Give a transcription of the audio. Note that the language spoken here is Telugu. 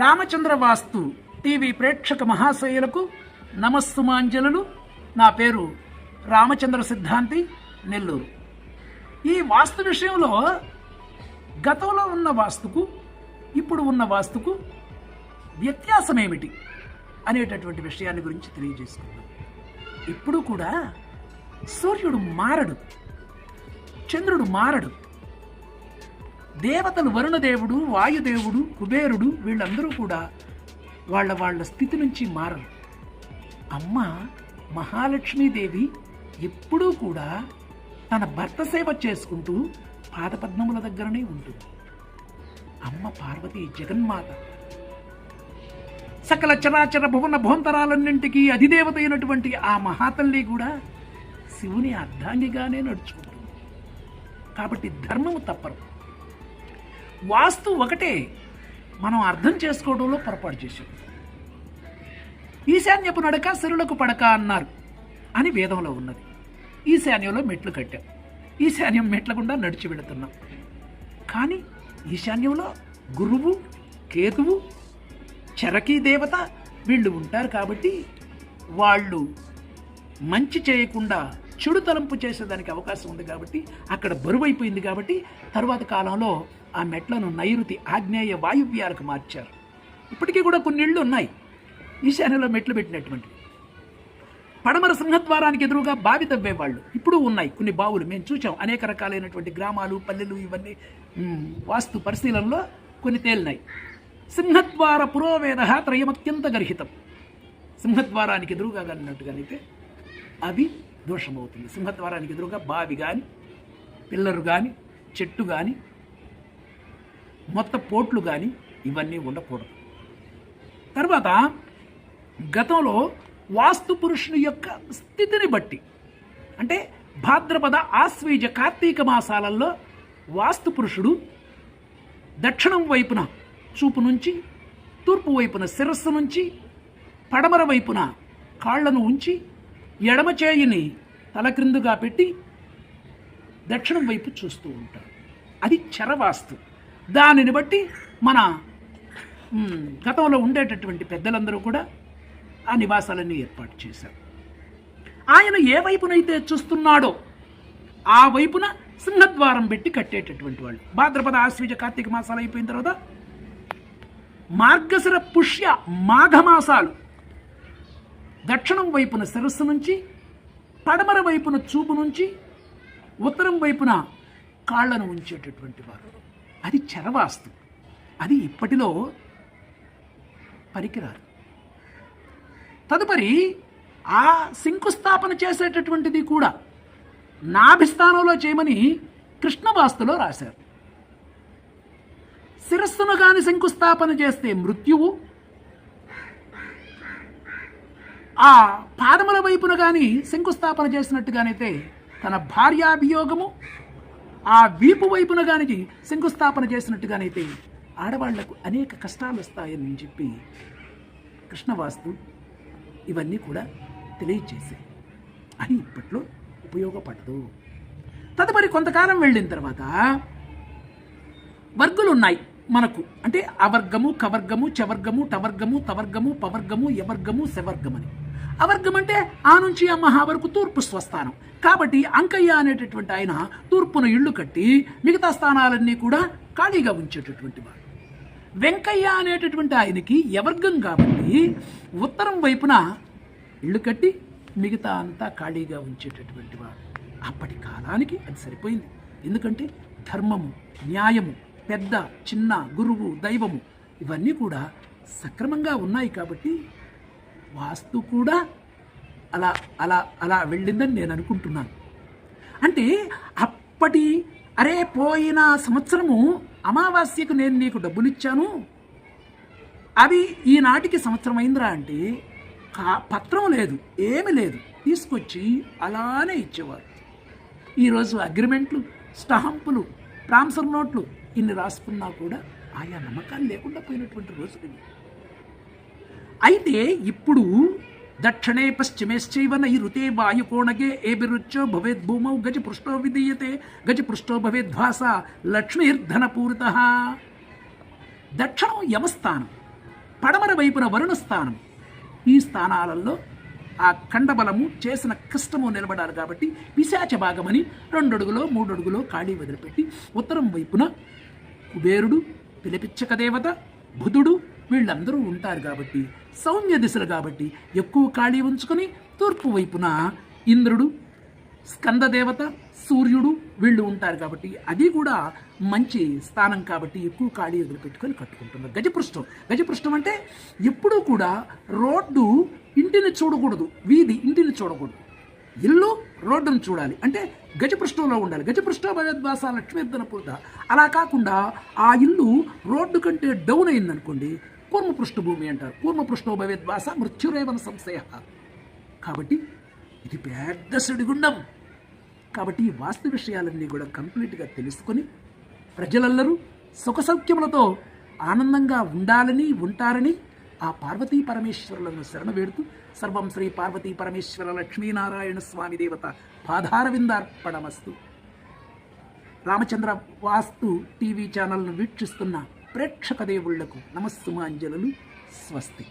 రామచంద్ర వాస్తు టీవీ ప్రేక్షక మహాశయులకు నమస్సుమాంజలు నా పేరు రామచంద్ర సిద్ధాంతి నెల్లూరు. ఈ వాస్తు విషయంలో గతంలో ఉన్న వాస్తుకు ఇప్పుడు ఉన్న వాస్తుకు వ్యత్యాసం ఏమిటి అనేటటువంటి విషయాన్ని గురించి తెలియజేసుకుందాం. ఇప్పుడు కూడా సూర్యుడు మారడు చంద్రుడు మారడు. దేవతలు వరుణదేవుడు వాయుదేవుడు కుబేరుడు వీళ్ళందరూ కూడా వాళ్ళ వాళ్ళ స్థితి నుంచి మారరు. అమ్మ మహాలక్ష్మీదేవి ఎప్పుడూ కూడా తన భర్త సేవ చేసుకుంటూ పాదపద్మముల దగ్గరనే ఉంటుంది. అమ్మ పార్వతి జగన్మాత. సకల చరాచర భువన భోంతరాలన్నింటికీ అధిదేవత అయినటువంటి ఆ మహాతల్లి కూడా శివుని అర్ధాంగిగానే నడుచుకుంటుంది. కాబట్టి ధర్మము తప్పరు. వాస్తు ఒకటే. మనం అర్థం చేసుకోవడంలో పొరపాటు చేశాం. ఈశాన్యపు నడక సిరులకు పడక అన్నారు అని వేదంలో ఉన్నది. ఈశాన్యంలో మెట్లు కట్టాం. ఈశాన్యం మెట్ల గుండా నడిచి వెళుతున్నాం. కానీ ఈశాన్యంలో గురువు కేతువు చరకీ దేవత వీళ్ళు ఉంటారు కాబట్టి వాళ్ళు మంచి చేయకుండా చెడు తలంపు చేసేదానికి అవకాశం ఉంది కాబట్టి అక్కడ బరువైపోయింది కాబట్టి తర్వాత కాలంలో ఆ మెట్లను నైరుతి ఆగ్నేయ వాయువ్యాలకు మార్చారు. ఇప్పటికీ కూడా కొన్ని ఇళ్ళు ఉన్నాయి. ఈశాన్యంలో మెట్లు పెట్టినటువంటి. పడమర సింహద్వారానికి ఎదురుగా బావి తవ్వేవాళ్ళు ఇప్పుడు ఉన్నాయి. కొన్ని బావులు మేము చూసాం అనేక రకాలైనటువంటి గ్రామాలు పల్లెలు ఇవన్నీ వాస్తు పరిశీలనలో కొన్ని తేలినాయి. సింహద్వార పురోవేద త్రయమత్యంత గర్హితం. సింహద్వారానికి ఎదురుగా కన్నట్టుగానైతే అది దోషమవుతుంది. సింహద్వారానికి ఎదురుగా బావి కానీ పిల్లరు కానీ చెట్టు కానీ మొత్తం పోట్లు కానీ ఇవన్నీ ఉండకూడదు. తర్వాత గతంలో వాస్తు పురుషుని యొక్క స్థితిని బట్టి అంటే భాద్రపద ఆశ్వీజ కార్తీక మాసాలలో వాస్తు పురుషుడు దక్షిణం వైపున చూపు నుంచి తూర్పు వైపున శిరస్సు నుంచి పడమర వైపున కాళ్ళను ఉంచి ఎడమ చేయిని తలక్రిందుగా పెట్టి దక్షిణం వైపు చూస్తూ ఉంటాడు. అది చరవాస్తు. దానిని బట్టి మన గతంలో ఉండేటటువంటి పెద్దలందరూ కూడా ఆ నివాసాలన్నీ ఏర్పాటు చేశారు. ఆయన ఏ వైపునైతే చూస్తున్నాడో ఆ వైపున సింహద్వారం పెట్టి కట్టేటటువంటి వాళ్ళు. భాద్రపద ఆశ్వీజ కార్తీక మాసాలు అయిపోయిన తర్వాత మార్గశిర పుష్య మాఘమాసాలు దక్షిణం వైపున శిరస్సు నుంచి పడమర వైపున చూపు నుంచి ఉత్తరం వైపున కాళ్ళను ఉంచేటటువంటి వారు. అది చరవాస్తు. అది ఇప్పటిలో పరికిరారు. తదుపరి ఆ శంకుస్థాపన చేసేటటువంటిది కూడా నాభిస్థానంలో చేయమని కృష్ణవాస్తులో రాశారు. శిరస్సును కాని శంకుస్థాపన చేస్తే మృత్యువు ఆ పాదముల వైపున కానీ శంకుస్థాపన చేసినట్టుగానైతే తన భార్యాభియోగము ఆ వీపు వైపున కానీ శంకుస్థాపన చేసినట్టుగానైతే ఆడవాళ్ళకు అనేక కష్టాలు వస్తాయని చెప్పి కృష్ణవాస్తు ఇవన్నీ కూడా తెలియచేసాయి అని ఇప్పట్లో ఉపయోగపడదు. తదుపరి కొంతకాలం వెళ్ళిన తర్వాత వర్గులు ఉన్నాయి మనకు. అంటే అవర్గము కవర్గము చవర్గము టవర్గము తవర్గము పవర్గము యవర్గము శవర్గమని. అవర్గం అంటే ఆ నుంచి అమ్మహా వరకు తూర్పు స్వస్థానం. కాబట్టి అంకయ్య అనేటటువంటి ఆయన తూర్పున ఇళ్ళు కట్టి మిగతా స్థానాలన్నీ కూడా ఖాళీగా ఉంచేటటువంటి వాడు. వెంకయ్య అనేటటువంటి ఆయనకి యవర్గం కాబట్టి ఉత్తరం వైపున ఇళ్ళు కట్టి మిగతా అంతా ఖాళీగా ఉంచేటటువంటి వాడు. అప్పటి కాలానికి అది సరిపోయింది. ఎందుకంటే ధర్మము న్యాయము పెద్ద చిన్న గురువు దైవము ఇవన్నీ కూడా సక్రమంగా ఉన్నాయి కాబట్టి వాస్తు కూడా అలా అలా అలా వెళ్ళిందని నేను అనుకుంటున్నాను. అంటే అప్పటి అరే పోయిన సంవత్సరము అమావాస్యకు నేను నీకు డబ్బులిచ్చాను అవి ఈనాటికి సంవత్సరం అయిందిరా అంటే కా పత్రం లేదు ఏమి లేదు. తీసుకొచ్చి అలానే ఇచ్చేవారు. ఈరోజు అగ్రిమెంట్లు స్టాంపులు ప్రాంసర్ నోట్లు ఇన్ని రాసుకున్నా కూడా ఆయా నమ్మకాలు లేకుండా పోయినటువంటి రోజులు అయితే ఇప్పుడు దక్షిణే పశ్చిమేశ్చైవ నైరుతే వాయుకోణగే ఏభిరుచ్చో భవేద్ భూమౌ గజ పృష్టో విధీయతే. గజ పృష్టో భవేద్వాస లక్ష్మీర్ధనపూరిత. దక్షిణం యమస్థానం పడమర వైపున వరుణ స్థానం ఈ స్థానాలలో ఆ కండబలము చేసిన కష్టము నిలబడాలి కాబట్టి పిశాచ భాగమని రెండడుగులో మూడడుగులో ఖాళీ వదిలిపెట్టి ఉత్తరం వైపున కుబేరుడు పిలిపిచ్చక దేవత బుధుడు వీళ్ళందరూ ఉంటారు కాబట్టి సౌమ్య దిశలు కాబట్టి ఎక్కువ ఖాళీ ఉంచుకొని తూర్పు వైపున ఇంద్రుడు స్కందదేవత సూర్యుడు వీళ్ళు ఉంటారు కాబట్టి అది కూడా మంచి స్థానం కాబట్టి ఎక్కువ ఖాళీ వదిలిపెట్టుకొని కట్టుకుంటున్నారు. గజపృష్టం. గజపృష్టం అంటే ఎప్పుడూ కూడా రోడ్డు ఇంటిని చూడకూడదు వీధి ఇంటిని చూడకూడదు. ఇల్లు రోడ్డును చూడాలి. అంటే గజపృష్ఠంలో ఉండాలి. గజపృష్ఠ భగవద్వాస లక్ష్మీర్ధన పూత అలా కాకుండా ఆ ఇల్లు రోడ్డు కంటే డౌన్ అయిందనుకోండి కూర్మపృష్ఠ పృష్ఠభూమి అంటారు. కూర్మపృష్ఠో భగవద్వాస మృత్యురేవన సంశయ. కాబట్టి ఇది పెద్ద సుడిగుండం. కాబట్టి ఈ వాస్తు విషయాలన్నీ కూడా కంప్లీట్గా తెలుసుకొని ప్రజలందరూ సుఖ సౌఖ్యములతో ఆనందంగా ఉండాలని ఉంటారని ఆ పార్వతీ పరమేశ్వరులను శరణ వేడుతూ సర్వం శ్రీ పార్వతీ పరమేశ్వర లక్ష్మీనారాయణ స్వామి దేవత పాదారవిందార్పణమస్తు. రామచంద్ర వాస్తు టీవీ ఛానల్ను వీక్షిస్తున్న ప్రేక్షక దేవుళ్ళకు నమస్సుమాంజలు స్వస్తి.